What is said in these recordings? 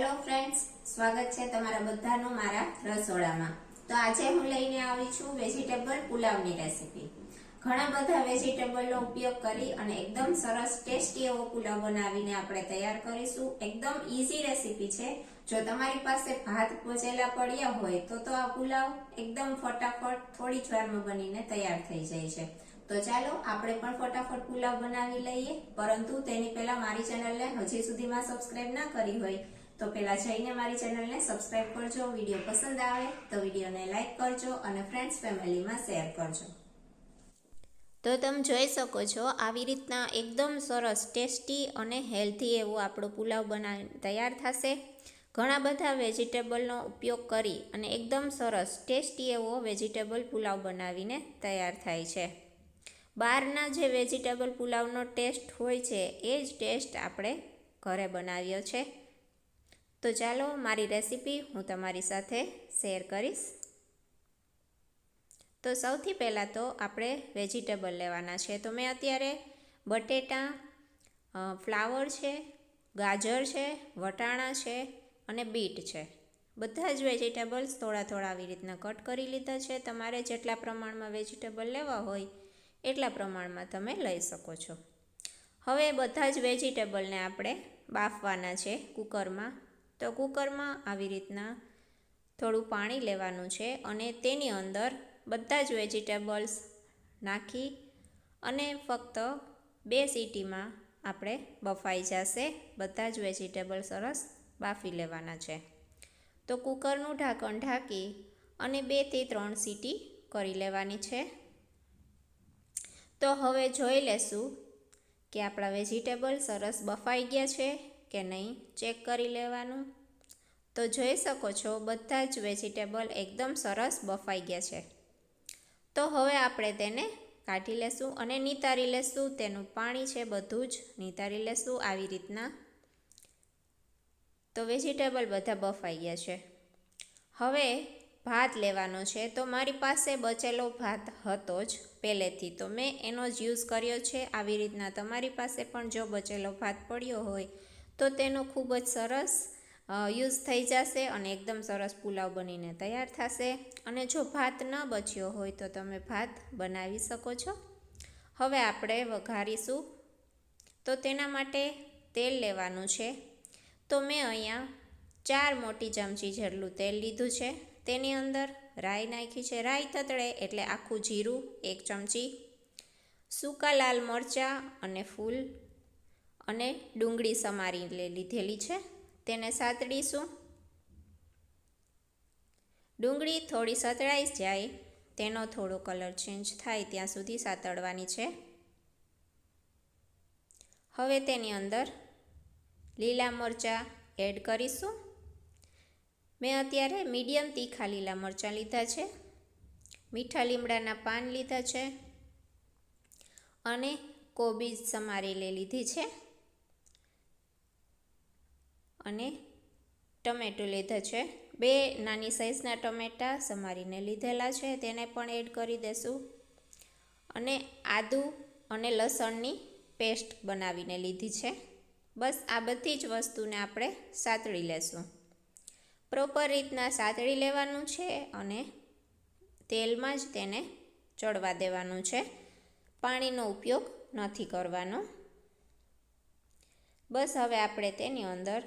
Hello friends, સ્વાગત છે તમારા બધાનું મારા રસોડામાં. તો આજે હું લઈને આવી છું વેજીટેબલ પુલાવની રેસીપી. ઘણા બધા વેજીટેબલનો ઉપયોગ કરી અને એકદમ સરસ ટેસ્ટી એવો પુલાવ બનાવીને આપણે તૈયાર કરીશું. એકદમ ઈઝી રેસીપી છે. જો તમારી પાસે ભાત ભોજેલા પડ્યા હોય તો તો આ પુલાવ એકદમ ફટાફટ થોડી જ વારમાં બનીને તૈયાર થઈ જાય છે. તો ચાલો આપણે પણ ફટાફટ પુલાવ બનાવી લઈએ. પરંતુ તેની પહેલા મારી ચેનલને હજી સુધીમાં સબસ્ક્રાઇબ ના કરી હોય તો પહેલા જઈને મારી ચેનલને સબસ્ક્રાઇબ કરજો, વીડિયો પસંદ આવે તો વિડીયોને લાઇક કરજો અને ફ્રેન્ડ્સ ફેમિલીમાં શેર કરજો. તો તમે જોઈ શકો છો, આવી રીતના એકદમ સરસ, ટેસ્ટી અને હેલ્ધી એવું આપણો પુલાવ બનાવી તૈયાર થશે. ઘણા બધા વેજીટેબલનો ઉપયોગ કરી અને એકદમ સરસ, ટેસ્ટી એવો વેજીટેબલ પુલાવ બનાવીને તૈયાર થાય છે. બહારના જે વેજીટેબલ પુલાવનો ટેસ્ટ હોય છે, એ જ ટેસ્ટ આપણે ઘરે બનાવ્યો છે. તો ચાલો મારી રેસીપી હું તમારી સાથે શેર કરીશ. તો સૌથી પહેલાં તો આપણે વેજીટેબલ લેવાના છે. તો મેં અત્યારે બટેટા ફ્લાવર છે, ગાજર છે, વટાણા છે અને બીટ છે. બધા જ વેજીટેબલ્સ થોડા થોડા આવી રીતના કટ કરી લીધા છે. તમારે જેટલા પ્રમાણમાં વેજીટેબલ લેવા હોય એટલા પ્રમાણમાં તમે લઈ શકો છો. હવે બધા જ વેજીટેબલને આપણે બાફવાના છે કુકરમાં. તો કુકરમાં આવી રીતના થોડું પાણી લેવાનું છે અને તેની અંદર બધા જ વેજીટેબલ્સ નાખી અને ફક્ત બે સીટીમાં આપણે બફાઈ જશે. બધા જ વેજીટેબલ સરસ બાફી લેવાના છે. તો કૂકરનું ઢાંકણ ઢાંકી અને બેથી ત્રણ સીટી કરી લેવાની છે. તો હવે જોઈ લેશું કે આપણા વેજીટેબલ સરસ બફાઈ ગયા છે. કે નહીં? ચેક કરી લેવાનું? તો જોઈ શકો છો, બધા જ વેજીટેબલ એકદમ સરસ બફાઈ ગયા છે. તો હવે આપણે તેને કાઢી લેશું અને નિતારી લેશું. તેનું પાણી છે બધું જ નિતારી લેશું આવી રીતના. તો વેજીટેબલ બધા બફાઈ ગયા છે. હવે ભાત લેવાનો છે. તો મારી પાસે બચેલો ભાત હતો જ પહેલેથી. તો મેં એનો જ યુઝ કર્યો છે. આવી રીતના તમારી પાસે પણ જો બચેલો ભાત પડ્યો હોય તો તેનો ખૂબ જ સરસ યુઝ થઈ જશે અને એકદમ સરસ પુલાવ બનીને તૈયાર થશે. અને જો ભાત ન બચ્યો હોય તો તમે ભાત બનાવી શકો છો. હવે આપણે વઘારીશું. તો તેના માટે તેલ લેવાનું છે. તો મેં અહીંયા ચાર મોટી ચમચી જેટલું તેલ લીધું છે. તેની અંદર રાઈ નાખી છે. રાઈ તતળે એટલે આખું જીરું એક ચમચી, સૂકા લાલ મરચાં અને ફૂલ અને ડુંગળી સમારી લીધેલી છે. તેને સાતડીશું. ડુંગળી થોડી સતળાઈ જાય, તેનો થોડો કલર ચેન્જ થાય ત્યાં સુધી સાતળવાની છે. હવે તેની અંદર લીલા મરચાં એડ કરીશું. મેં અત્યારે મીડિયમ તીખા લીલા મરચાં લીધા છે. મીઠા લીમડાના પાન લીધા છે. અને કોબીજ સમારેલી લીધી છે. અને ટમેટું લીધા છે. બે નાની સાઇઝના ટમેટાં સમારીને લીધેલા છે. તેને પણ એડ કરી દેશું. અને આદું અને લસણની પેસ્ટ બનાવીને લીધી છે. બસ આ બધી જ વસ્તુને આપણે સાતળી લેશું. પ્રોપર રીતના સાતળી લેવાનું છે અને તેલમાં જ તેને ચડવા દેવાનું છે. પાણીનો ઉપયોગ નથી કરવાનો. બસ હવે આપણે તેની અંદર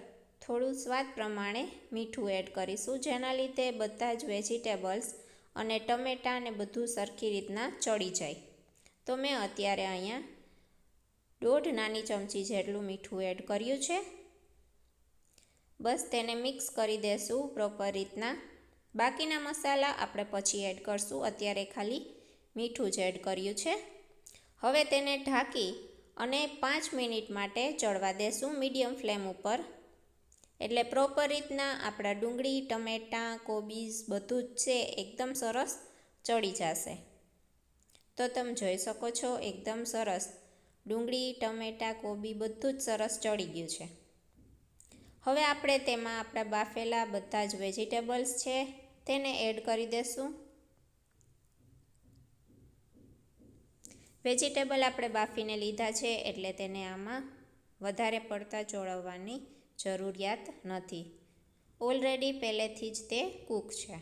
થોડું સ્વાદ પ્રમાણે મીઠું એડ કરીશું, જેના લીધે બધા જ વેજીટેબલ્સ અને ટમેટાં ને બધું સરખી રીતના ચડી જાય. તો મેં અત્યારે અહીંયા દોઢ નાની ચમચી જેટલું મીઠું એડ કર્યું છે. બસ તેને મિક્સ કરી દેશું પ્રોપર રીતના. બાકીના મસાલા આપણે પછી એડ કરશું, અત્યારે ખાલી મીઠું જ એડ કર્યું છે. હવે તેને ઢાંકી અને પાંચ મિનિટ માટે ચડવા દેશું મીડિયમ ફ્લેમ ઉપર. એટલે પ્રોપર રીતના આપણા ડુંગળી, ટમેટાં કોબીઝ બધું જ છે, એકદમ સરસ ચડી જશે. તો તમે જોઈ શકો છો, એકદમ સરસ. ડુંગળી, ટમેટાં કોબી બધું જ સરસ ચડી ગયું છે. હવે આપણે તેમાં આપણા બાફેલા બધા જ વેજીટેબલ્સ છે, તેને એડ કરી દેશું. વેજીટેબલ આપણે બાફીને લીધા છે, એટલે તેને આમાં વધારે પડતા ચોળવવાની જરૂરિયાત નથી. ઓલરેડી પહેલેથી જ તે કૂક છે.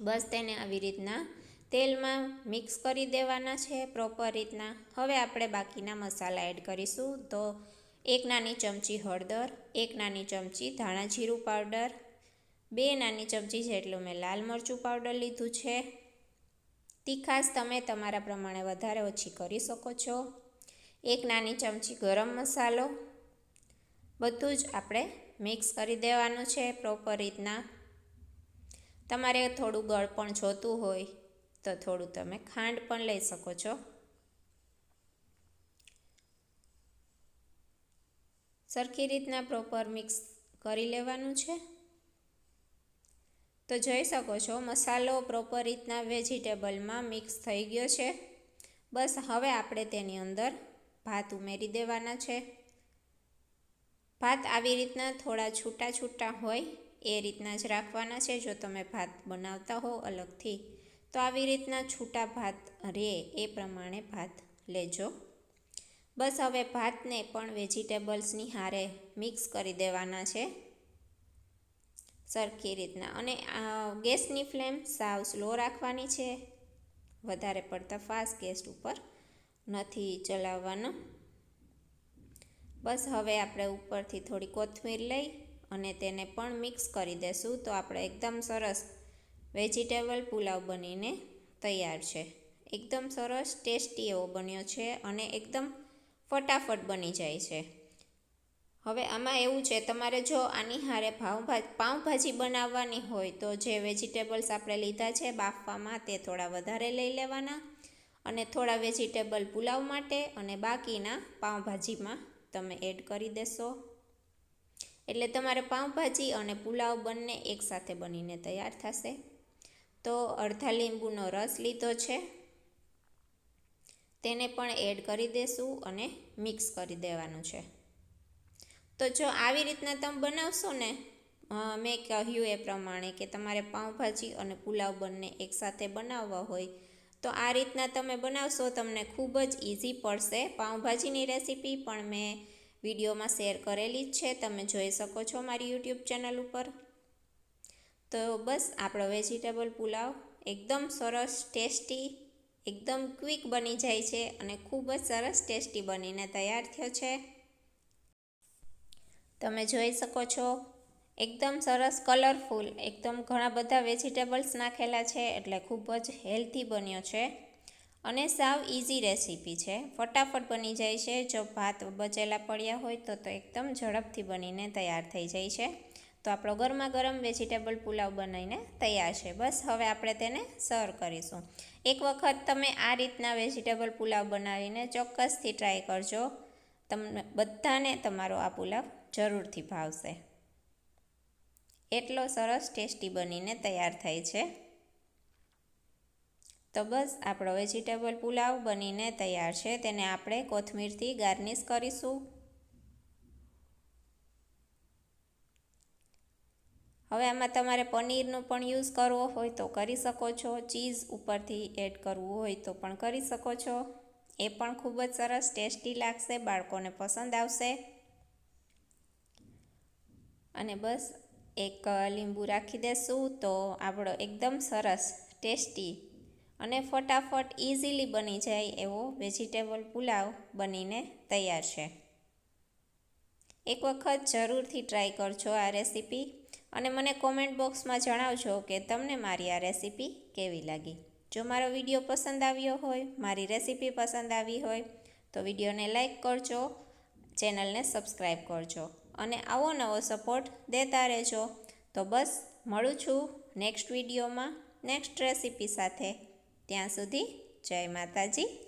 બસ તેને આવી રીતના તેલમાં મિક્સ કરી દેવાના છે પ્રોપર રીતના. હવે આપણે બાકીના મસાલા એડ કરીશું. તો એક નાની ચમચી હળદર, એક નાની ચમચી ધાણા જીરું પાવડર, બે નાની ચમચી જેટલું મેં લાલ મરચું પાવડર લીધું છે. તીખાશ તમે તમારા પ્રમાણે વધારે ઓછી કરી શકો છો. એક નાની ચમચી ગરમ મસાલો બધું જ આપણે મિક્સ કરી દેવાનું છે પ્રોપર રીતના. તમારે થોડું ગળ પણ જોતું હોય તો થોડું તમે ખાંડ પણ લઈ શકો છો. સરખી રીતના પ્રોપર મિક્સ કરી લેવાનું છે. તો જોઈ શકો છો મસાલો પ્રોપર રીતના વેજીટેબલમાં મિક્સ થઈ ગયો છે. બસ હવે આપણે તેની અંદર ભાત ઉમેરી દેવાના છે. ભાત આવી રીતના થોડા છૂટા છૂટા હોય, એ રીતના જ રાખવાના છે. જો તમે ભાત બનાવતા હો અલગથી, તો આવી રીતના છૂટા ભાત રહે એ પ્રમાણે ભાત લેજો. બસ હવે ભાતને પણ વેજીટેબલ્સની હારે મિક્સ કરી દેવાના છે. સરખી રીતના. અને ગેસની ફ્લેમ સાવ સ્લો રાખવાની છે. વધારે પડતા ફાસ્ટ ગેસ ઉપર નથી ચલાવવાનો. બસ હવે આપણે ઉપરથી થોડી કોથમીર લઈ અને તેને પણ મિક્સ કરી દેશું તો આપણે એકદમ સરસ વેજીટેબલ પુલાવ બનીને તૈયાર છે. એકદમ સરસ ટેસ્ટી એવો બન્યો છે અને એકદમ ફટાફટ બની જાય છે. હવે આમાં એવું છે, તમારે જો આની હારે પાઉંભાજી પાઉંભાજી બનાવવાની હોય તો જે વેજીટેબલ્સ આપણે લીધા છે બાફવામાં તે થોડા વધારે લઈ લેવાના અને થોડા વેજીટેબલ પુલાવ માટે અને બાકીના પાઉંભાજીમાં તમે એડ કરી દેશો. એટલે તમારે પાઉંભાજી અને પુલાવ બંને એકસાથે બનીને તૈયાર થશે. તો અડધા લીંબુનો રસ લીધો છે. તેને પણ એડ કરી દેશું અને મિક્સ કરી દેવાનું છે. તો જો આવી રીતના તમે બનાવશો ને મેં કહ્યું એ પ્રમાણે કે તમારે પાઉંભાજી અને પુલાવ બંને એકસાથે બનાવવા હોય તો આ રીતના તમે બનાવશો તમને ખૂબ જ ઇઝી પડશે. પાઉંભાજીની રેસીપી પણ મેં વિડીયોમાં શેર કરેલી જ છે. તમે જોઈ શકો છો મારી યુટ્યુબ ચેનલ ઉપર. તો બસ, આપણો વેજીટેબલ પુલાવ એકદમ સરસ ટેસ્ટી, એકદમ ક્વિક બની જાય છે અને ખૂબ જ સરસ ટેસ્ટી બનીને તૈયાર થયો છે. તમે જોઈ શકો છો એકદમ સરસ કલરફુલ એકદમ ઘણા બધા વેજીટેબલ્સ નાખેલા છે, એટલે ખૂબ જ હેલ્ધી બન્યો છે. અને સાવ ઇઝી રેસીપી છે. ફટાફટ બની જાય છે. જો ભાત બચેલા પડ્યા હોય તો તો એકદમ ઝડપથી બનીને તૈયાર થઈ જાય છે. તો આપણો ગરમા ગરમ વેજીટેબલ પુલાવ બનાવીને તૈયાર છે. બસ હવે આપણે તેને સર્વ કરીશું. એક વખત તમે આ રીતના વેજીટેબલ પુલાવ બનાવીને ચોક્કસથી ટ્રાય કરજો. તમને બધાને તમારો આ પુલાવ જરૂરથી ભાવશે. એટલો સરસ ટેસ્ટી બનીને તૈયાર થાય છે. તો બસ, આપણો વેજીટેબલ પુલાવ બનીને તૈયાર છે. તેને આપણે કોથમીરથી ગાર્નિશ કરીશું. હવે આમાં તમારે પનીરનો પણ યુઝ કરવો હોય તો કરી શકો છો. ચીઝ ઉપરથી એડ કરવું હોય તો પણ કરી શકો છો. એ પણ ખૂબ જ સરસ ટેસ્ટી લાગશે, બાળકોને પસંદ આવશે. અને બસ એક લીંબુ રાખી દેશું તો આપણો એકદમ સરસ, ટેસ્ટી અને ફટાફટ ઇઝીલી બની જાય એવો વેજીટેબલ પુલાવ બનીને તૈયાર છે. એક વખત જરૂરથી ટ્રાય કરજો આ રેસીપી અને મને કોમેન્ટ બોક્સમાં જણાવજો કે તમને મારી આ રેસીપી કેવી લાગી. જો મારો વીડિયો પસંદ આવ્યો હોય, મારી રેસીપી પસંદ આવી હોય, તો વિડીયોને લાઇક કરજો, ચેનલને સબસ્ક્રાઈબ કરજો. અને આવો નવો સપોર્ટ દેતા રહેજો. તો બસ, મળું છું નેક્સ્ટ વિડીયોમાં નેક્સ્ટ રેસીપી સાથે. ત્યાં સુધી જય માતાજી.